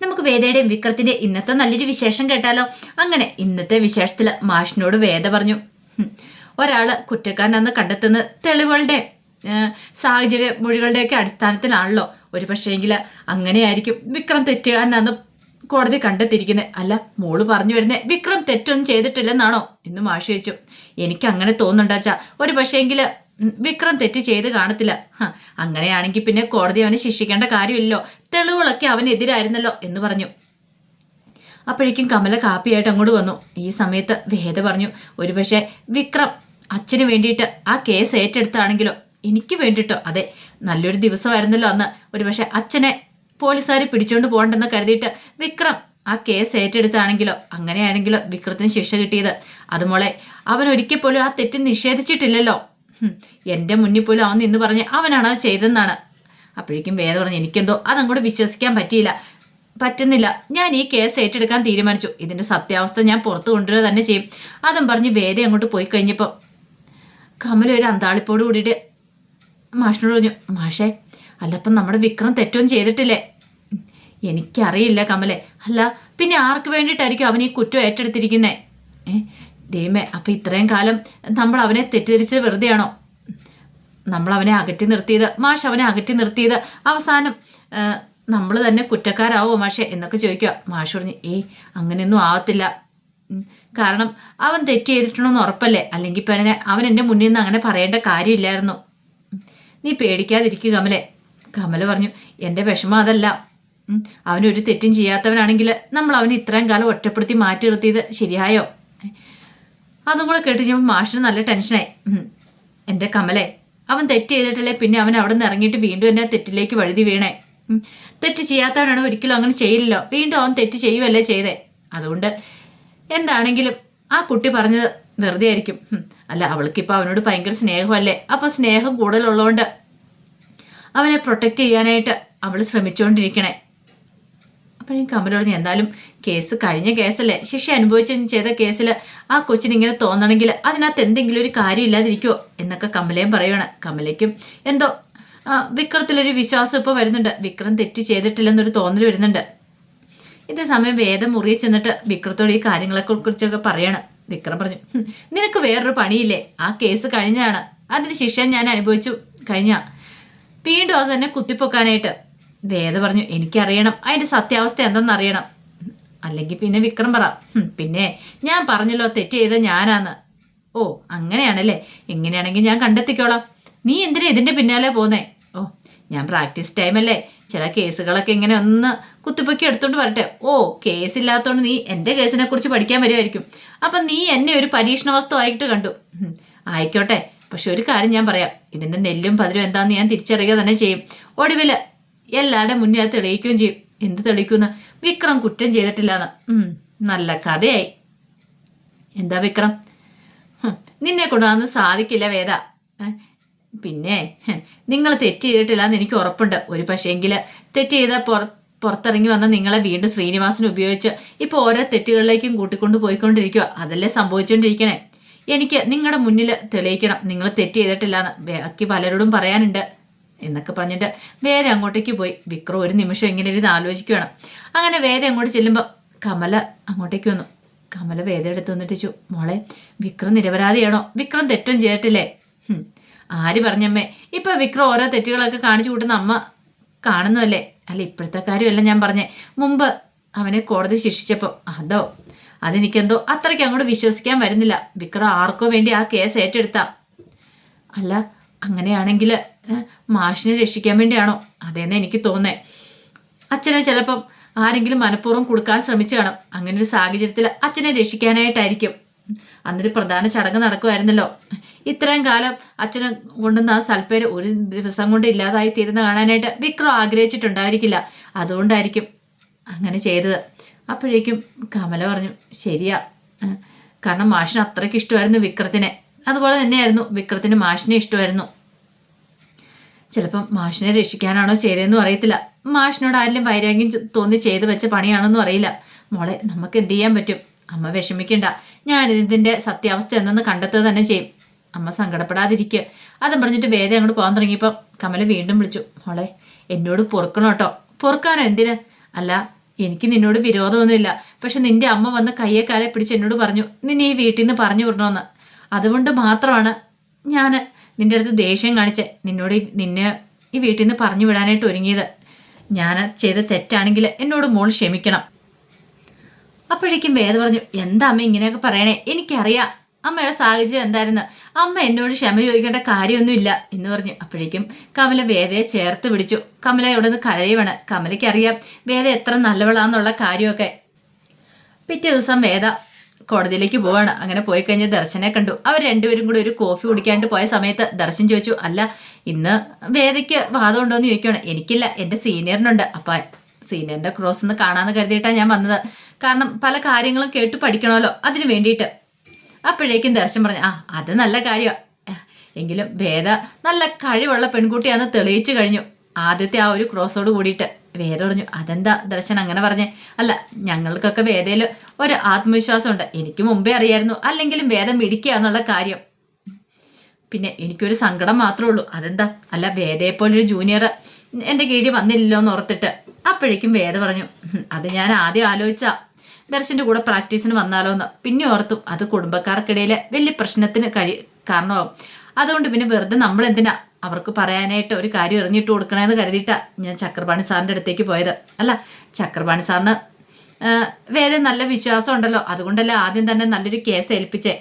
നമുക്ക് വേദയുടെയും വിക്രത്തിന്റെ ഇന്നത്തെ നല്ലൊരു വിശേഷം കേട്ടാലോ? അങ്ങനെ ഇന്നത്തെ വിശേഷത്തിൽ മാഷിനോട് വേദ പറഞ്ഞു "ഹും, ഒരാൾ കുറ്റക്കാരനെന്ന് കണ്ടെത്തുന്ന തെളിവുകളുടെ സാഹചര്യ മൊഴികളുടെയൊക്കെ അടിസ്ഥാനത്തിലാണല്ലോ. ഒരു പക്ഷേങ്കിൽ അങ്ങനെയായിരിക്കും വിക്രം തെറ്റുകാരനാന്ന് കോടതി കണ്ടെത്തിയിരിക്കുന്നത് അല്ല മോൾ പറഞ്ഞു വരുന്നത് വിക്രം തെറ്റൊന്നും ചെയ്തിട്ടില്ലെന്നാണോ? എന്ന് മാഷി ചോദിച്ചു. എനിക്ക് അങ്ങനെ തോന്നുന്നുണ്ടാച്ചാ ഒരു പക്ഷേങ്കിൽ വിക്രം തെറ്റ് ചെയ്ത് കാണത്തില്ല. അങ്ങനെയാണെങ്കിൽ പിന്നെ കോടതി അവനെ ശിക്ഷിക്കേണ്ട കാര്യമില്ലല്ലോ. തെളിവുകളൊക്കെ അവനെതിരായിരുന്നല്ലോ എന്ന് പറഞ്ഞു. അപ്പോഴേക്കും കമല കാപ്പിയായിട്ട് അങ്ങോട്ട് വന്നു. ഈ സമയത്ത് വേദ പറഞ്ഞു ഒരുപക്ഷെ വിക്രം അച്ഛന് വേണ്ടിയിട്ട് ആ കേസ് ഏറ്റെടുത്താണെങ്കിലോ? എനിക്ക് വേണ്ടിയിട്ടോ അതെ നല്ലൊരു ദിവസമായിരുന്നല്ലോ അന്ന്. ഒരുപക്ഷെ അച്ഛനെ പോലീസുകാർ പിടിച്ചുകൊണ്ട് പോകണ്ടെന്ന് കരുതിയിട്ട് വിക്രം ആ കേസ് ഏറ്റെടുത്താണെങ്കിലോ? അങ്ങനെയാണെങ്കിലോ വിക്രത്തിന് ശിക്ഷ കിട്ടിയത്? അതുമോളെ അവൻ ഒരിക്കൽ പോലും ആ തെറ്റ് നിഷേധിച്ചിട്ടില്ലല്ലോ. എന്റെ മുന്നിൽ പോലും അവൻ നിന്ന് പറഞ്ഞ് അവനാണ് അത് ചെയ്തതെന്നാണ്. അപ്പോഴേക്കും വേദ പറഞ്ഞു എനിക്കെന്തോ അതങ്ങോട്ട് വിശ്വസിക്കാൻ പറ്റിയില്ല. പറ്റുന്നില്ല. ഞാൻ ഈ കേസ് ഏറ്റെടുക്കാൻ തീരുമാനിച്ചു. ഇതിന്റെ സത്യാവസ്ഥ ഞാൻ പുറത്തു കൊണ്ടുവരിക തന്നെ ചെയ്യും. അതും പറഞ്ഞ് വേദ അങ്ങോട്ട് പോയി കഴിഞ്ഞപ്പോൾ കമല ഒരു അന്താളിപ്പോട് കൂടിയിട്ട് മാഷിനോട് പറഞ്ഞു മാഷേ അല്ലപ്പം നമ്മുടെ വിക്രം തെറ്റൊന്നും ചെയ്തിട്ടില്ലേ? എനിക്കറിയില്ല കമലെ. അല്ല പിന്നെ ആർക്ക് വേണ്ടിയിട്ടായിരിക്കും അവൻ ഈ കുറ്റം ഏറ്റെടുത്തിരിക്കുന്നത് ദൈവമേ അപ്പം ഇത്രയും കാലം നമ്മൾ അവനെ തെറ്റിദ്ധരിച്ച് വെറുതെയാണോ? നമ്മൾ അവനെ അകറ്റി നിർത്തിയത് മാഷ് അവനെ അകറ്റി നിർത്തിയത് അവസാനം നമ്മൾ തന്നെ കുറ്റക്കാരാവോ മാഷെ എന്നൊക്കെ ചോദിക്കുക. മാഷ് പറഞ്ഞു ഏയ് അങ്ങനെയൊന്നും ആവത്തില്ല. കാരണം അവൻ തെറ്റ് ചെയ്തിട്ടുണ്ടോന്ന് ഉറപ്പല്ലേ? അല്ലെങ്കിൽ ഇപ്പം അവനെ അവൻ എന്റെ മുന്നിൽ നിന്ന് അങ്ങനെ പറയേണ്ട കാര്യമില്ലായിരുന്നു. നീ പേടിക്കാതിരിക്കുക കമലെ. കമല പറഞ്ഞു എന്റെ വിഷമം അതല്ല. അവനൊരു തെറ്റും ചെയ്യാത്തവനാണെങ്കിൽ നമ്മൾ അവനെ ഇത്രയും കാലം ഒറ്റപ്പെടുത്തി മാറ്റി നിർത്തിയത് ശരിയായോ? അതും കൂടെ കേട്ട് ചെയ്യുമ്പോൾ മാഷിന് നല്ല ടെൻഷനായി. എന്റെ കമലേ അവൻ തെറ്റ് ചെയ്തിട്ടല്ലേ പിന്നെ അവൻ അവിടെ നിന്ന് ഇറങ്ങിയിട്ട് വീണ്ടും എന്നെ തെറ്റിലേക്ക് വഴുതി വീണേ. തെറ്റ് ചെയ്യാത്തവനാണ് ഒരിക്കലും അങ്ങനെ ചെയ്യില്ലല്ലോ. വീണ്ടും അവൻ തെറ്റ് ചെയ്യുമല്ലേ ചെയ്തേ? അതുകൊണ്ട് എന്താണെങ്കിലും ആ കുട്ടി പറഞ്ഞത് വെറുതെ ആയിരിക്കും. അല്ല അവൾക്കിപ്പോൾ അവനോട് ഭയങ്കര സ്നേഹമല്ലേ? അപ്പോൾ സ്നേഹം കൂടുതലുള്ളതുകൊണ്ട് അവനെ പ്രൊട്ടക്റ്റ് ചെയ്യാനായിട്ട് അവൾ ശ്രമിച്ചുകൊണ്ടിരിക്കണേ അപ്പോഴും കമൽ പറഞ്ഞു എന്തായാലും കേസ് കഴിഞ്ഞ കേസല്ലേ. ശിക്ഷ അനുഭവിച്ച ചെയ്ത കേസിൽ ആ കൊച്ചിന് ഇങ്ങനെ തോന്നണമെങ്കിൽ അതിനകത്ത് എന്തെങ്കിലും ഒരു കാര്യം ഇല്ലാതിരിക്കുമോ എന്നൊക്കെ കമലയും പറയുവാണ്. കമലയ്ക്കും എന്തോ വിക്രത്തിലൊരു വിശ്വാസം ഇപ്പോൾ വരുന്നുണ്ട്. വിക്രം തെറ്റ് ചെയ്തിട്ടില്ലെന്നൊരു തോന്നൽ വരുന്നുണ്ട്. ഇതേ സമയം വേദം മുറിയിൽ ചെന്നിട്ട് വിക്രത്തോട് ഈ കാര്യങ്ങളെ കുറിച്ചൊക്കെ പറയാണ്. വിക്രം പറഞ്ഞു "ഹും, നിനക്ക് വേറൊരു പണിയില്ലേ? ആ കേസ് കഴിഞ്ഞാണ് അതിന് ശിക്ഷ ഞാൻ അനുഭവിച്ചു. കഴിഞ്ഞ. വീണ്ടും അത് തന്നെ കുത്തിപ്പൊക്കാനായിട്ട് വേദ പറഞ്ഞു എനിക്കറിയണം. അതിന്റെ സത്യാവസ്ഥ എന്തെന്നറിയണം. അല്ലെങ്കിൽ പിന്നെ വിക്രം പറ. പിന്നെ ഞാൻ പറഞ്ഞല്ലോ തെറ്റ് ചെയ്ത ഞാനാന്ന്. ഓ അങ്ങനെയാണല്ലേ. എങ്ങനെയാണെങ്കിൽ ഞാൻ കണ്ടെത്തിക്കോളാം. നീ എന്തിനാ ഇതിന്റെ പിന്നാലെ പോന്നേ? ഓ ഞാൻ പ്രാക്ടീസ് ടൈമല്ലേ ചില കേസുകളൊക്കെ ഇങ്ങനെ ഒന്ന് കുത്തിപ്പൊക്കി എടുത്തോണ്ട് വരട്ടെ. ഓ കേസില്ലാത്തതുകൊണ്ട് നീ എന്റെ കേസിനെ കുറിച്ച് പഠിക്കാൻ വരുമായിരിക്കും അപ്പം നീ എന്നെ ഒരു പരീക്ഷണ വസ്തു ആയിട്ട് കണ്ടു. ആയിക്കോട്ടെ. പക്ഷെ ഒരു കാര്യം ഞാൻ പറയാം. ഇതിന്റെ നെല്ലും പതിരും എന്താണെന്ന് ഞാൻ തിരിച്ചറിയുക തന്നെ ചെയ്യും. ഒടുവിൽ എല്ലാവരുടെ മുന്നിൽ അത് തെളിയിക്കുകയും ചെയ്യും. എന്ത് തെളിയിക്കുന്ന വിക്രം കുറ്റം ചെയ്തിട്ടില്ലാന്ന്. നല്ല കഥയായി. എന്താ വിക്രം? നിന്നെ കൊണ്ടുവന്ന് സാധിക്കില്ല വേദ. പിന്നെ നിങ്ങൾ തെറ്റ് ചെയ്തിട്ടില്ല എന്ന് എനിക്ക് ഉറപ്പുണ്ട്. ഒരു പക്ഷേങ്കിൽ തെറ്റ് ചെയ്ത പുറ പുറത്തിറങ്ങി വന്ന നിങ്ങളെ വീണ്ടും ശ്രീനിവാസൻ ഉപയോഗിച്ച് ഇപ്പോൾ ഓരോ തെറ്റുകളിലേക്കും കൂട്ടിക്കൊണ്ട് പോയിക്കൊണ്ടിരിക്കുക അതല്ലേ സംഭവിച്ചുകൊണ്ടിരിക്കണേ എനിക്ക് നിങ്ങളുടെ മുന്നിൽ തെളിയിക്കണം. നിങ്ങൾ തെറ്റ് ചെയ്തിട്ടില്ല എന്ന് ബാക്കി പലരോടും പറയാനുണ്ട്. എന്നൊക്കെ പറഞ്ഞിട്ട് വേദ അങ്ങോട്ടേക്ക് പോയി. വിക്രം ഒരു നിമിഷം ഇങ്ങനെ ഇരുന്ന് ആലോചിക്കുകയാണ് അങ്ങനെ വേദ അങ്ങോട്ട് ചെല്ലുമ്പോൾ കമല അങ്ങോട്ടേക്ക് വന്നു. കമല വേദ എടുത്ത് വന്നിട്ട് ചു മോളെ വിക്രം നിരപരാധിയാണോ? വിക്രം തെറ്റും ചെയ്തിട്ടില്ലേ? ആര് പറഞ്ഞമ്മേ? ഇപ്പം വിക്രം ഓരോ തെറ്റുകളൊക്കെ കാണിച്ചു കൂട്ടുന്ന അമ്മ കാണുന്നതല്ലേ? അല്ല ഇപ്പോഴത്തെ കാര്യമല്ല ഞാൻ പറഞ്ഞേ. മുമ്പ് അവനെ കോടതി ശിക്ഷിച്ചപ്പോൾ അതോ അതെനിക്കെന്തോ അത്രയ്ക്ക് അങ്ങോട്ട് വിശ്വസിക്കാൻ വരുന്നില്ല. വിക്രം ആർക്കോ വേണ്ടി ആ കേസ് ഏറ്റെടുത്താം. അല്ല അങ്ങനെയാണെങ്കിൽ മാഷിനെ രക്ഷിക്കാൻ വേണ്ടിയാണോ? അതേന്ന് എനിക്ക് തോന്നേ. അച്ഛനെ ചിലപ്പം ആരെങ്കിലും മനഃപൂർവം കൊടുക്കാൻ ശ്രമിച്ചു കാണും. അങ്ങനെ ഒരു സാഹചര്യത്തിൽ അച്ഛനെ രക്ഷിക്കാനായിട്ടായിരിക്കും. അന്നൊരു പ്രധാന ചടങ്ങ് നടക്കുമായിരുന്നല്ലോ ഇത്രയും കാലം അച്ഛനെ കൊണ്ടുവന്ന ആ സൽപ്പേര് ഒരു ദിവസം കൊണ്ട് ഇല്ലാതായി തീരുന്ന കാണാനായിട്ട് വിക്രം ആഗ്രഹിച്ചിട്ടുണ്ടായിരിക്കില്ല. അതുകൊണ്ടായിരിക്കും അങ്ങനെ ചെയ്തത്. അപ്പോഴേക്കും കമല പറഞ്ഞു ശരിയാ. കാരണം മാഷിന് അത്രയ്ക്ക് ഇഷ്ടമായിരുന്നു വിക്രത്തിനെ. അതുപോലെ തന്നെയായിരുന്നു വിക്രത്തിന് മാഷിനെ ഇഷ്ടമായിരുന്നു. ചിലപ്പം മാഷിനെ രക്ഷിക്കാനാണോ ചെയ്തതെന്നും അറിയത്തില്ല. മാഷിനോട് ആരെങ്കിലും വൈരാഗ്യം തോന്നി ചെയ്തു വെച്ച പണിയാണെന്നും അറിയില്ല. മോളെ നമുക്ക് എന്ത് ചെയ്യാൻ പറ്റും? അമ്മ വിഷമിക്കണ്ട. ഞാൻ ഇതിന്റെ സത്യാവസ്ഥ എന്തെന്ന് കണ്ടെത്തുക തന്നെ ചെയ്യും. അമ്മ സങ്കടപ്പെടാതിരിക്കുക അതും പറഞ്ഞിട്ട് വേദം അങ്ങോട്ട് പോകാൻ തുടങ്ങിയപ്പോൾ കമല വീണ്ടും വിളിച്ചു. മോളെ എന്നോട് പൊറുക്കണം കേട്ടോ. പൊറുക്കാനോ എന്തിന്? അല്ല എനിക്ക് നിന്നോട് വിരോധമൊന്നുമില്ല. പക്ഷെ നിന്റെ അമ്മ വന്ന് കയ്യെ കാലെ പിടിച്ച് എന്നോട് പറഞ്ഞു. നിന്നെ ഈ വീട്ടിൽ നിന്ന് പറഞ്ഞു വിടണമെന്ന് അതുകൊണ്ട് മാത്രമാണ് ഞാൻ നിന്റെ അടുത്ത് ദേഷ്യം കാണിച്ച് നിന്നോട് നിന്നെ ഈ വീട്ടിൽ നിന്ന് പറഞ്ഞു വിടാനായിട്ട് ഒരുങ്ങിയത്. ഞാൻ ചെയ്ത തെറ്റാണെങ്കിൽ എന്നോട് മോൾ ക്ഷമിക്കണം. അപ്പോഴേക്കും വേദ പറഞ്ഞു എന്താ അമ്മ ഇങ്ങനെയൊക്കെ പറയണേ? എനിക്കറിയാം അമ്മയുടെ സാഹചര്യം എന്തായിരുന്നു. അമ്മ എന്നോട് ക്ഷമ ചോദിക്കേണ്ട കാര്യമൊന്നുമില്ല. എന്ന് പറഞ്ഞു. അപ്പോഴേക്കും കമല വേദയെ ചേർത്ത് പിടിച്ചു. കമല ഇവിടെ നിന്ന് കരയുവാണ്. കമലയ്ക്ക് അറിയാം വേദ എത്ര നല്ലവളാന്നുള്ള കാര്യമൊക്കെ. പിറ്റേ ദിവസം വേദ കോടതിയിലേക്ക് പോവാണ്. അങ്ങനെ പോയി കഴിഞ്ഞ് ദർശനെ കണ്ടു. അവർ രണ്ടുപേരും കൂടി ഒരു കോഫി കുടിക്കാണ്ട് പോയ സമയത്ത് ദർശൻ ചോദിച്ചു അല്ല ഇന്ന് വേദയ്ക്ക് വാദം ഉണ്ടോ എന്ന് ചോദിക്കുകയാണ്. എനിക്കില്ല എന്റെ സീനിയറിനുണ്ട്. അപ്പം സീനിയറിന്റെ ക്രോസ് ഒന്ന് കാണാമെന്ന് കരുതിയിട്ടാണ് ഞാൻ വന്നത്. കാരണം പല കാര്യങ്ങളും കേട്ട് പഠിക്കണമല്ലോ അതിന് വേണ്ടിയിട്ട്. അപ്പോഴേക്കും ദർശൻ പറഞ്ഞു ആ അത് നല്ല കാര്യമാണ് എങ്കിലും വേദ നല്ല കഴിവുള്ള പെൺകുട്ടിയാണെന്ന് തെളിയിച്ചു കഴിഞ്ഞു. ആദ്യത്തെ ആ ഒരു ക്രോസോട് കൂടിയിട്ട്. വേദ പറഞ്ഞു അതെന്താ ദർശൻ അങ്ങനെ പറഞ്ഞേ? അല്ല ഞങ്ങൾക്കൊക്കെ വേദയിൽ ഒരു ആത്മവിശ്വാസമുണ്ട്. എനിക്ക് മുമ്പേ അറിയായിരുന്നു. അല്ലെങ്കിലും വേദം മിടിക്കുക എന്നുള്ള കാര്യം. പിന്നെ എനിക്കൊരു സങ്കടം മാത്രമേ ഉള്ളൂ. അതെന്താ? അല്ല വേദയെ പോലൊരു ജൂനിയർ എന്റെ കീഴിൽ വന്നില്ലല്ലോ എന്ന് ഓർത്തിട്ട് അപ്പോഴേക്കും വേദ പറഞ്ഞു അത് ഞാൻ ആദ്യം ആലോചിച്ച. ദർശന്റെ കൂടെ പ്രാക്ടീസിന് വന്നാലോ എന്ന് പിന്നെ ഓർത്തു അത് കുടുംബക്കാർക്കിടയിൽ വലിയ പ്രശ്നത്തിന് കഴി കാരണമാവും. അതുകൊണ്ട് പിന്നെ വെറുതെ നമ്മൾ എന്തിനാ അവർക്ക് പറയാനായിട്ട് ഒരു കാര്യം എറിഞ്ഞിട്ട് കൊടുക്കണമെന്ന് കരുതിയിട്ടാ ഞാൻ ചക്രപാണി സാറിന്റെ അടുത്തേക്ക് പോയത്. അല്ല ചക്രപാണി സാറിന് വേറെ നല്ല വിശ്വാസം ഉണ്ടല്ലോ. അതുകൊണ്ടല്ലേ ആദ്യം തന്നെ നല്ലൊരു കേസ് ഏൽപ്പിച്ചേ.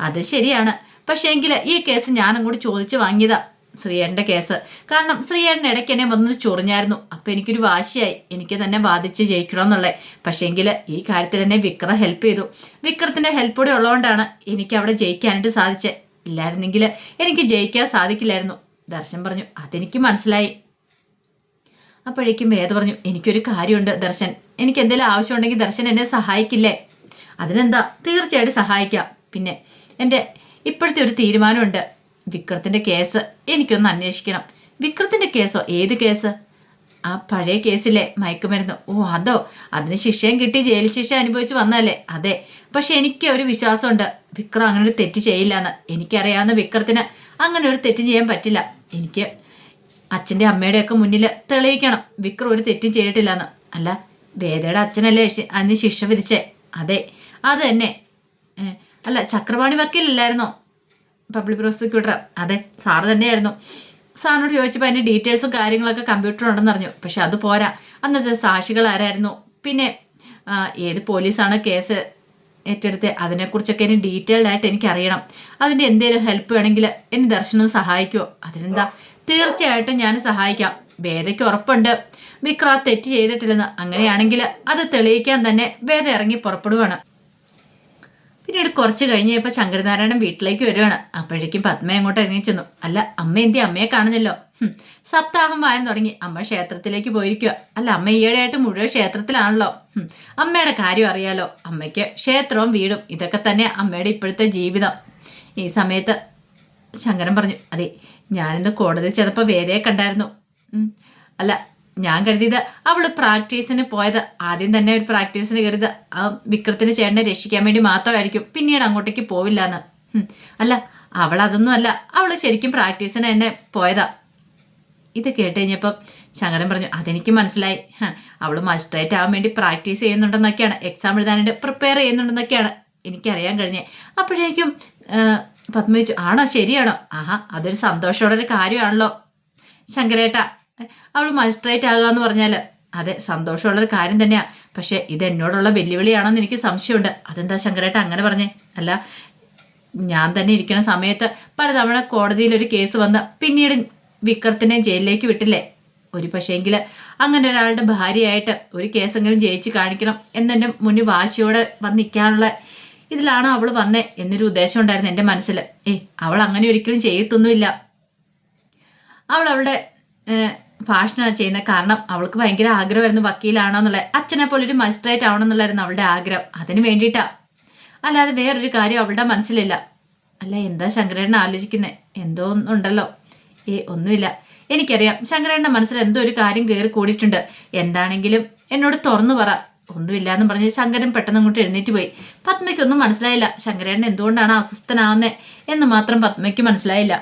അത് ശരിയാണ്. പക്ഷേ എങ്കിൽ ഈ കേസ് ഞാൻ അങ്ങോട്ട് ചോദിച്ച് വാങ്ങിയതാ ശ്രീയേടന്റെ കേസ്. കാരണം ശ്രീയേടൻ ഇടയ്ക്ക് എന്നെ വന്ന് ചൊറിഞ്ഞായിരുന്നു. അപ്പം എനിക്കൊരു വാശിയായി. എനിക്ക് തന്നെ വാദിച്ച് ജയിക്കണമെന്നുള്ളത് പക്ഷേ എങ്കിൽ ഈ കാര്യത്തിൽ എന്നെ വിക്രം ഹെൽപ്പ് ചെയ്തു. വിക്രത്തിന്റെ ഹെൽപ്പ് കൂടെ ഉള്ളതുകൊണ്ടാണ് എനിക്ക് അവിടെ ജയിക്കാനായിട്ട് സാധിച്ചത് ഇല്ലായിരുന്നെങ്കിൽ എനിക്ക് ജയിക്കാൻ സാധിക്കില്ലായിരുന്നു. ദർശൻ പറഞ്ഞു അതെനിക്ക് മനസ്സിലായി. അപ്പോഴേക്കും വേദ പറഞ്ഞു എനിക്കൊരു കാര്യമുണ്ട് ദർശൻ. എനിക്ക് എന്തെങ്കിലും ആവശ്യമുണ്ടെങ്കിൽ ദർശൻ എന്നെ സഹായിക്കില്ലേ? അതിനെന്താ? തീർച്ചയായിട്ടും സഹായിക്കാം. പിന്നെ എന്റെ ഇപ്പോഴത്തെ ഒരു തീരുമാനമുണ്ട്. വിക്രത്തിന്റെ കേസ് എനിക്കൊന്ന് അന്വേഷിക്കണം. വിക്രത്തിന്റെ കേസോ? ഏത് കേസ്? ആ പഴയ കേസിലെ മയക്കുമരുന്ന്. ഓ അതോ? അതിന് ശിക്ഷയും കിട്ടി ജയിൽ ശിക്ഷ അനുഭവിച്ച് വന്നല്ലേ അതെ. പക്ഷെ എനിക്ക് ഒരു വിശ്വാസമുണ്ട്. വിക്രം അങ്ങനെ ഒരു തെറ്റ് ചെയ്യില്ല എന്ന് എനിക്കറിയാവുന്ന വിക്രത്തിന് അങ്ങനെ ഒരു തെറ്റ് ചെയ്യാൻ പറ്റില്ല. എനിക്ക് അച്ഛന്റെ അമ്മയുടെയൊക്കെ മുന്നിൽ തെളിയിക്കണം. വിക്രം ഒരു തെറ്റും ചെയ്തിട്ടില്ല എന്ന് അല്ല വേദയുടെ അച്ഛനല്ലേ അതിന് ശിക്ഷ വിധിച്ചേ? അതെ. അത് തന്നെ. അല്ല ചക്രപാണി വക്കീലല്ലായിരുന്നോ? Public prosecutor. അതെ സാറ് തന്നെയായിരുന്നു. സാറിനോട് ചോദിച്ചപ്പോൾ അതിന്റെ ഡീറ്റെയിൽസും കാര്യങ്ങളൊക്കെ കമ്പ്യൂട്ടറിലുണ്ടെന്ന് അറിഞ്ഞു. പക്ഷെ അത് പോരാ. അന്നത്തെ സാക്ഷികൾ ആരായിരുന്നു? പിന്നെ ഏത് പോലീസാണ് കേസ് ഏറ്റെടുത്ത്? അതിനെക്കുറിച്ചൊക്കെ ഇനി ഡീറ്റെയിൽഡ് ആയിട്ട് എനിക്കറിയണം. അതിന്റെ എന്തെങ്കിലും ഹെൽപ്പ് വേണമെങ്കിൽ എന്നെ ദർശനം സഹായിക്കുമോ അതിനെന്താ? തീർച്ചയായിട്ടും ഞാൻ സഹായിക്കാം. വേദയ്ക്ക് ഉറപ്പുണ്ട്. വിക്ര തെറ്റ് ചെയ്തിട്ടില്ലെന്ന്. അങ്ങനെയാണെങ്കിൽ അത് തെളിയിക്കാൻ തന്നെ വേദ ഇറങ്ങി പുറപ്പെടുവാണ്. പിന്നീട് കുറച്ച് കഴിഞ്ഞപ്പോൾ ശങ്കരനാരായണൻ വീട്ടിലേക്ക് വരുവാണ്. അപ്പോഴേക്കും പത്മ അങ്ങോട്ട് ഇറങ്ങി ചെന്നു അല്ല അമ്മ എന്തി അമ്മയെ കാണുന്നല്ലോ. സപ്താഹം വായന തുടങ്ങി. അമ്മ ക്ഷേത്രത്തിലേക്ക് പോയിരിക്കുക അല്ല അമ്മ ഈയിടെയായിട്ട് മുഴുവൻ ക്ഷേത്രത്തിലാണല്ലോ. അമ്മയുടെ കാര്യം അറിയാലോ. അമ്മയ്ക്ക് ക്ഷേത്രവും വീടും ഇതൊക്കെ തന്നെ അമ്മയുടെ ഇപ്പോഴത്തെ ജീവിതം. ഈ സമയത്ത് ശങ്കരൻ പറഞ്ഞു അതെ ഞാനിന്ന് കോടതി ചെന്നപ്പോൾ വേദയെ കണ്ടായിരുന്നു. അല്ല ഞാൻ കരുതിയത് അവൾ പ്രാക്ടീസിന് പോയത്. ആദ്യം തന്നെ ഒരു പ്രാക്ടീസിന് കരുത്. ആ വിക്രത്തിന് ചേട്ടനെ രക്ഷിക്കാൻ വേണ്ടി മാത്രമായിരിക്കും. പിന്നീട് അങ്ങോട്ടേക്ക് പോവില്ല എന്ന് അല്ല അവൾ അതൊന്നും അല്ല. അവൾ ശരിക്കും പ്രാക്ടീസിന് തന്നെ പോയതാ. ഇത് കേട്ട് കഴിഞ്ഞപ്പം ശങ്കരൻ പറഞ്ഞു അതെനിക്ക് മനസ്സിലായി. അവൾ മജിസ്ട്രേറ്റ് ആവാൻ വേണ്ടി പ്രാക്ടീസ് ചെയ്യുന്നുണ്ടെന്നൊക്കെയാണ്. എക്സാം എഴുതാനായിട്ട് പ്രിപ്പയർ ചെയ്യുന്നുണ്ടെന്നൊക്കെയാണ്. എനിക്കറിയാൻ കഴിഞ്ഞേ. അപ്പോഴേക്കും പത്മ ചോദിച്ചു ആണോ? ശരിയാണോ? ആഹാ അതൊരു സന്തോഷമുള്ളൊരു കാര്യമാണല്ലോ. ശങ്കരേട്ട അവൾ മജിസ്ട്രേറ്റ് ആകുക എന്ന് പറഞ്ഞാൽ അതെ സന്തോഷമുള്ളൊരു കാര്യം തന്നെയാണ് പക്ഷേ ഇത് എന്നോടുള്ള വെല്ലുവിളിയാണെന്ന് എനിക്ക് സംശയമുണ്ട്. അതെന്താ ശങ്കരേട്ട അങ്ങനെ പറഞ്ഞേ? അല്ല ഞാൻ തന്നെ ഇരിക്കുന്ന സമയത്ത് പലതവണ കോടതിയിൽ ഒരു കേസ് വന്ന് പിന്നീട് വിക്രത്തിനെ ജയിലിലേക്ക് വിട്ടില്ലേ? ഒരു പക്ഷേങ്കിൽ അങ്ങനെ ഒരാളുടെ ഭാര്യയായിട്ട് ഒരു കേസെങ്കിലും ജയിച്ച് കാണിക്കണം എന്നെന്റെ മുന്നിൽ വാശിയോടെ വന്ന് നിൽക്കാനുള്ള ഇതിലാണ് അവൾ വന്നേ എന്നൊരു ഉദ്ദേശം ഉണ്ടായിരുന്നു എന്റെ മനസ്സിൽ ഏയ് അവൾ അങ്ങനെ ഒരിക്കലും ചെയ്യത്തൊന്നുമില്ല. അവൾ അവളുടെ ഭാഷണ ചെയ്യുന്നത് കാരണം അവൾക്ക് ഭയങ്കര ആഗ്രഹമായിരുന്നു വക്കീലാണോന്നുള്ളത് അച്ഛനെ പോലെ ഒരു മജിസ്ട്രേറ്റ് ആവണമെന്നുള്ളായിരുന്നു അവളുടെ ആഗ്രഹം. അതിന് വേണ്ടിയിട്ടാ. അല്ലാതെ വേറൊരു കാര്യം അവളുടെ മനസ്സിലില്ല. അല്ല എന്താ ശങ്കരേണ്ണ ആലോചിക്കുന്നത് എന്തോ ഉണ്ടല്ലോ. ഏ ഒന്നുമില്ല. എനിക്കറിയാം ശങ്കരേണ്ണ മനസ്സിൽ എന്തോ ഒരു കാര്യം കയറി കൂടിയിട്ടുണ്ട്. എന്താണെങ്കിലും എന്നോട് തുറന്നു പറ. ഒന്നുമില്ല എന്ന് പറഞ്ഞ് ശങ്കരൻ പെട്ടെന്ന് അങ്ങോട്ട് എഴുന്നേറ്റ് പോയി. പത്മയ്ക്കൊന്നും മനസ്സിലായില്ല. ശങ്കരേണ്ണ എന്തുകൊണ്ടാണ് അസ്വസ്ഥനാവുന്നത് എന്ന് മാത്രം പത്മയ്ക്ക് മനസ്സിലായില്ല.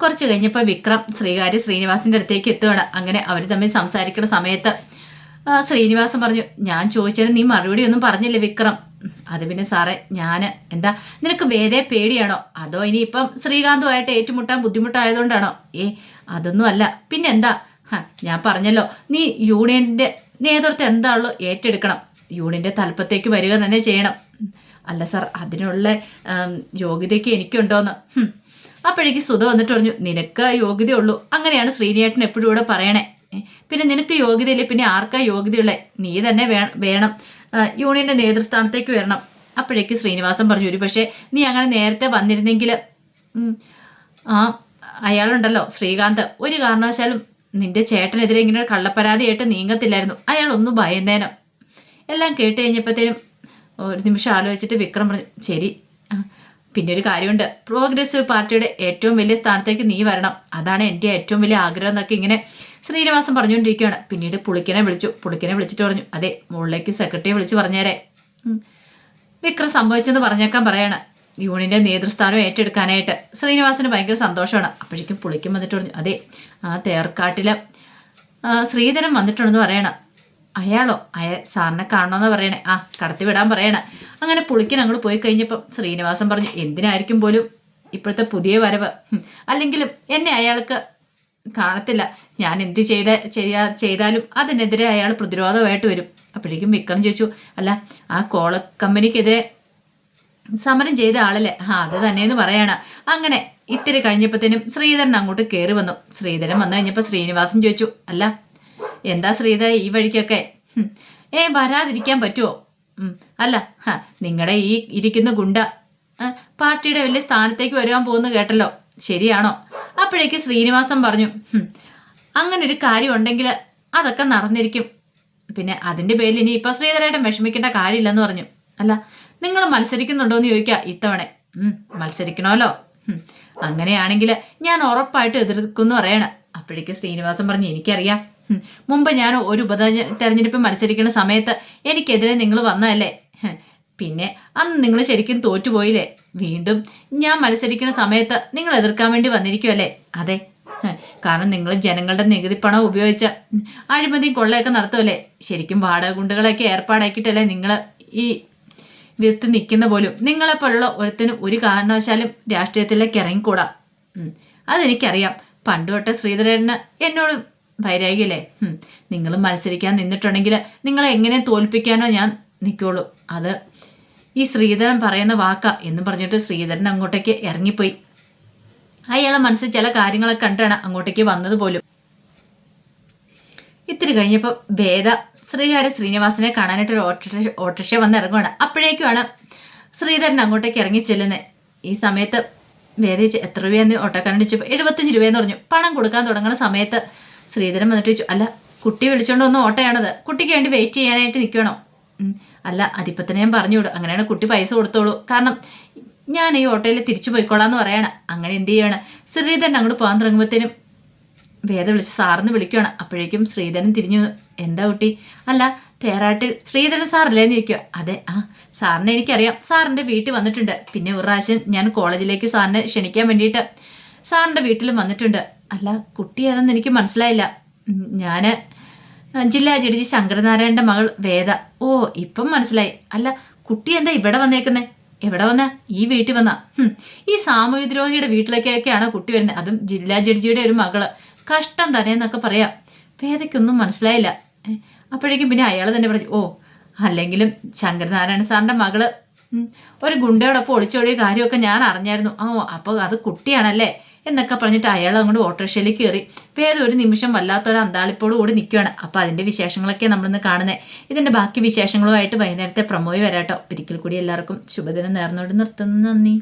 കുറച്ച് കഴിഞ്ഞപ്പോൾ വിക്രം ശ്രീകാര്യ ശ്രീനിവാസിന്റെ അടുത്തേക്ക് എത്തുകയാണ് അങ്ങനെ അവർ തമ്മിൽ സംസാരിക്കുന്ന സമയത്ത് ശ്രീനിവാസൻ പറഞ്ഞു ഞാൻ ചോദിച്ചതിന് നീ മറുപടി ഒന്നും പറഞ്ഞില്ലേ വിക്രം? അത് പിന്നെ സാറേ ഞാൻ എന്താ നിനക്ക് വേദയെ പേടിയാണോ? അതോ ഇനിയിപ്പം ശ്രീകാന്തുമായിട്ട് ഏറ്റുമുട്ടാൻ ബുദ്ധിമുട്ടായതുകൊണ്ടാണോ? ഏ അതൊന്നും അല്ല. പിന്നെ എന്താ ഞാൻ പറഞ്ഞല്ലോ നീ യൂണിയന്റെ നേതൃത്വം എന്താണല്ലോ ഏറ്റെടുക്കണം. യൂണിയന്റെ തലപ്പത്തേക്ക് വരിക തന്നെ ചെയ്യണം. അല്ല സാർ അതിനുള്ള യോഗ്യതയ്ക്ക് എനിക്കുണ്ടോന്ന്. ഹും. അപ്പോഴേക്ക് സുധ വന്നിട്ട് പറഞ്ഞു നിനക്ക് യോഗ്യതയുള്ളൂ അങ്ങനെയാണ് ശ്രീനിയേട്ടൻ എപ്പോഴും ഇവിടെ പറയണേ. പിന്നെ നിനക്ക് യോഗ്യതയില്ലേ? പിന്നെ ആർക്കാ യോഗ്യതയുള്ളേ? നീ തന്നെ വേണം. യൂണിയന്റെ നേതൃസ്ഥാനത്തേക്ക് വരണം. അപ്പോഴേക്ക് ശ്രീനിവാസൻ പറഞ്ഞു ഒരു പക്ഷേ നീ അങ്ങനെ നേരത്തെ വന്നിരുന്നെങ്കിൽ ആ അയാളുണ്ടല്ലോ ശ്രീകാന്ത്. ഒരു കാരണവശാലും നിന്റെ ചേട്ടനെതിരെ ഇങ്ങനെ ഒരു കള്ളപ്പരാതിയായിട്ട് നീങ്ങത്തില്ലായിരുന്നു. അയാളൊന്നും ഭയന്നേനം. എല്ലാം കേട്ട് കഴിഞ്ഞപ്പോഴത്തേനും ഒരു നിമിഷം ആലോചിച്ചിട്ട് വിക്രം പറഞ്ഞു ശരി പിന്നെ ഒരു കാര്യമുണ്ട്. പ്രോഗ്രസീവ് പാർട്ടിയുടെ ഏറ്റവും വലിയ സ്ഥാനത്തേക്ക് നീ വരണം. അതാണ് എന്റെ ഏറ്റവും വലിയ ആഗ്രഹം എന്നൊക്കെ ഇങ്ങനെ ശ്രീനിവാസൻ പറഞ്ഞുകൊണ്ടിരിക്കുകയാണ്. പിന്നീട് പുളിക്കനെ വിളിച്ചു. പുളിക്കനെ വിളിച്ചിട്ട് പറഞ്ഞു അതെ മുകളിലേക്ക് സെക്രട്ടറിയെ വിളിച്ച് പറഞ്ഞേരെ. വിക്രം സംഭവിച്ചെന്ന് പറഞ്ഞേക്കാൻ പറയാണ്. യൂണിയന്റെ നേതൃസ്ഥാനം ഏറ്റെടുക്കാനായിട്ട്. ശ്രീനിവാസന് ഭയങ്കര സന്തോഷമാണ്. അപ്പോഴേക്കും പുളിക്കും വന്നിട്ട് പറഞ്ഞു അതെ ആ തേർക്കാട്ടിലെ ശ്രീധരൻ വന്നിട്ടുണ്ടെന്ന് പറയണം. അയാളോ? അയ സാറിനെ കാണണമെന്ന് പറയണേ. ആ കടത്തി വിടാൻ പറയണേ. അങ്ങനെ പുളിക്കൻ അങ്ങോട്ട് പോയി കഴിഞ്ഞപ്പം ശ്രീനിവാസൻ പറഞ്ഞു എന്തിനായിരിക്കും പോലും ഇപ്പോഴത്തെ പുതിയ വരവ്? അല്ലെങ്കിലും എന്നെ അയാൾക്ക് കാണത്തില്ല. ഞാൻ എന്ത് ചെയ്ത ചെയ്യാ ചെയ്താലും അതിനെതിരെ അയാൾ പ്രതിരോധമായിട്ട് വരും. അപ്പോഴേക്കും വിക്രം ചോദിച്ചു അല്ല ആ കോള കമ്പനിക്കെതിരെ സമരം ചെയ്ത ആളല്ലേ? ആ അത് തന്നെയെന്ന് പറയാണ്. അങ്ങനെ ഇത്തിരി കഴിഞ്ഞപ്പോഴത്തേനും ശ്രീധരൻ അങ്ങോട്ട് കയറി വന്നു. ശ്രീധരൻ വന്നു കഴിഞ്ഞപ്പോൾ ശ്രീനിവാസൻ ചോദിച്ചു അല്ല എന്താ ശ്രീധരൻ ഈ വഴിക്കൊക്കെ? ഏ വരാതിരിക്കാൻ പറ്റുമോ അല്ല നിങ്ങളുടെ ഈ ഇരിക്കുന്ന ഗുണ്ട പാർട്ടിയുടെ വലിയ സ്ഥാനത്തേക്ക് വരുവാൻ പോകുന്നു കേട്ടല്ലോ. ശരിയാണോ? അപ്പോഴേക്ക് ശ്രീനിവാസൻ പറഞ്ഞു "ഹും, അങ്ങനെ ഒരു കാര്യം ഉണ്ടെങ്കിൽ അതൊക്കെ നടന്നിരിക്കും. പിന്നെ അതിന്റെ പേരിൽ ഇനി ഇപ്പം ശ്രീധരേട്ടൻ വിഷമിക്കേണ്ട കാര്യമില്ലെന്ന് പറഞ്ഞു. അല്ല നിങ്ങൾ മത്സരിക്കുന്നുണ്ടോ എന്ന് ചോദിക്കുക ഇത്തവണ. മത്സരിക്കണമല്ലോ. അങ്ങനെയാണെങ്കിൽ ഞാൻ ഉറപ്പായിട്ട് എതിർക്കുന്നു പറയണം. അപ്പോഴേക്ക് ശ്രീനിവാസൻ പറഞ്ഞു എനിക്കറിയാം. മുമ്പ് ഞാൻ ഒരു ഉപ തെരഞ്ഞെടുപ്പ് മത്സരിക്കുന്ന സമയത്ത് എനിക്കെതിരെ നിങ്ങൾ വന്നതല്ലേ? പിന്നെ അന്ന് നിങ്ങൾ ശരിക്കും തോറ്റുപോയില്ലേ? വീണ്ടും ഞാൻ മത്സരിക്കുന്ന സമയത്ത് നിങ്ങൾ എതിർക്കാൻ വേണ്ടി വന്നിരിക്കുമല്ലേ അതെ. കാരണം നിങ്ങൾ ജനങ്ങളുടെ നികുതി പണം ഉപയോഗിച്ച് അഴിമതിയും കൊള്ളയൊക്കെ നടത്തുമല്ലേ ശരിക്കും വാടക ഗുണ്ടുകളൊക്കെ ഏർപ്പാടാക്കിയിട്ടല്ലേ നിങ്ങൾ ഈ വിത്ത് നിൽക്കുന്ന പോലും? നിങ്ങളെപ്പോലുള്ള ഒരുത്തിനും ഒരു കാരണവശാലും രാഷ്ട്രീയത്തിലേക്ക് ഇറങ്ങിക്കൂടാ. അതെനിക്കറിയാം. പണ്ട് തൊട്ട് എന്നോടും എന്നോട് വൈരാഗ്യല്ലേ? നിങ്ങൾ മത്സരിക്കാൻ നിന്നിട്ടുണ്ടെങ്കിൽ നിങ്ങളെ എങ്ങനെ തോൽപ്പിക്കാനോ ഞാൻ നിൽക്കുള്ളൂ അത് ഈ ശ്രീധരൻ പറയുന്ന വാക്ക. എന്ന് പറഞ്ഞിട്ട് ശ്രീധരൻ അങ്ങോട്ടേക്ക് ഇറങ്ങിപ്പോയി. അയാളെ മനസ്സിൽ ചില കാര്യങ്ങളൊക്കെ കണ്ടാണ് അങ്ങോട്ടേക്ക് വന്നത് പോലും. ഇത്തിരി കഴിഞ്ഞപ്പോൾ ഭേദ ശ്രീകാര്യ ശ്രീനിവാസനെ കാണാനായിട്ട് ഒരു ഓട്ടോറിക്ഷ ഓട്ടോറിക്ഷ വന്ന് ഇറങ്ങുകയാണ് അപ്പോഴേക്കുമാണ് ശ്രീധരൻ അങ്ങോട്ടേക്ക് ഇറങ്ങി ചെല്ലുന്നത് ഈ സമയത്ത് വേദ ചോദിച്ചു എത്ര രൂപയെന്ന്? ഓട്ടോക്കാരൻ ചോദിച്ചപ്പോൾ എഴുപത്തഞ്ച് രൂപയെന്ന് പറഞ്ഞു. പണം കൊടുക്കാൻ തുടങ്ങുന്ന സമയത്ത് ശ്രീധരൻ വന്നിട്ട് ചോദിച്ചു അല്ല കുട്ടി വിളിച്ചോണ്ട് വന്ന ഓട്ടയാണത്. കുട്ടിക്ക് വേണ്ടി വെയിറ്റ് ചെയ്യാനായിട്ട് നിൽക്കണോ? അല്ല അതിപ്പോൾ തന്നെ ഞാൻ പറഞ്ഞു വിടും. അങ്ങനെയാണ് കുട്ടി പൈസ കൊടുത്തോളൂ. കാരണം ഞാൻ ഈ ഓട്ടോയിൽ തിരിച്ചു പോയിക്കോളാന്ന് പറയണം. അങ്ങനെ എന്ത് ചെയ്യണം? ശ്രീധരൻ അങ്ങോട്ട് പോകാൻ തുടങ്ങുമ്പോഴത്തേനും വേദ വിളിച്ച് സാറിന്ന് വിളിക്കുവാണ്. അപ്പോഴേക്കും ശ്രീധരൻ തിരിഞ്ഞു എന്താ കുട്ടി? അല്ല തേറാട്ടിൽ ശ്രീധരൻ സാറല്ലേന്ന് ചോദിക്കുക അതെ ആ സാറിനെ എനിക്കറിയാം. സാറിന്റെ വീട്ടിൽ വന്നിട്ടുണ്ട്. പിന്നെ ഒരു പ്രാവശ്യം ഞാൻ കോളേജിലേക്ക് സാറിനെ ക്ഷണിക്കാൻ വേണ്ടിയിട്ട് സാറിന്റെ വീട്ടിലും വന്നിട്ടുണ്ട്. അല്ല കുട്ടിയാണെന്ന് എനിക്ക് മനസ്സിലായില്ല. ഞാൻ ജില്ലാ ജഡ്ജി ശങ്കരനാരായണന്റെ മകൾ വേദ. ഓ ഇപ്പം മനസ്സിലായി. അല്ല കുട്ടി എന്താ ഇവിടെ വന്നേക്കുന്നേ? എവിടെ വന്ന? ഈ വീട്ടിൽ വന്ന. ഈ സാമൂഹ്യ ദ്രോഹിയുടെ വീട്ടിലേക്കൊക്കെയാണ് കുട്ടി വരുന്നത് അതും ജില്ലാ ജഡ്ജിയുടെ ഒരു മകൾ. കഷ്ടം തന്നെ എന്നൊക്കെ പറയാം. വേദയ്ക്കൊന്നും മനസ്സിലായില്ല. അപ്പോഴേക്കും പിന്നെ അയാൾ തന്നെ പറഞ്ഞു ഓ അല്ലെങ്കിലും ശങ്കരനാരായണ സാറിന്റെ മകൾ ഒരു ഗുണ്ടയോടൊപ്പം ഒളിച്ചോടിയ കാര്യമൊക്കെ ഞാൻ അറിഞ്ഞായിരുന്നു. ഓ അപ്പോൾ അത് കുട്ടിയാണല്ലേ? എന്നൊക്കെ പറഞ്ഞിട്ട് അയാൾ അങ്ങോട്ട് ഓട്ടോറിക്ഷയിൽ കയറി. വേദം ഒരു നിമിഷം വല്ലാത്തൊരു അന്താളിപ്പോട് കൂടി നിൽക്കുകയാണ് അപ്പോൾ അതിന്റെ വിശേഷങ്ങളൊക്കെ നമ്മളിന്ന് കാണുന്നത് ഇതിന്റെ ബാക്കി വിശേഷങ്ങളുമായിട്ട് വൈകുന്നേരത്തെ പ്രമോയി വരാട്ടോ. ഒരിക്കൽ കൂടി എല്ലാവർക്കും ശുഭദിനം നേർന്നോട് നിർത്തുന്നു. നന്ദി.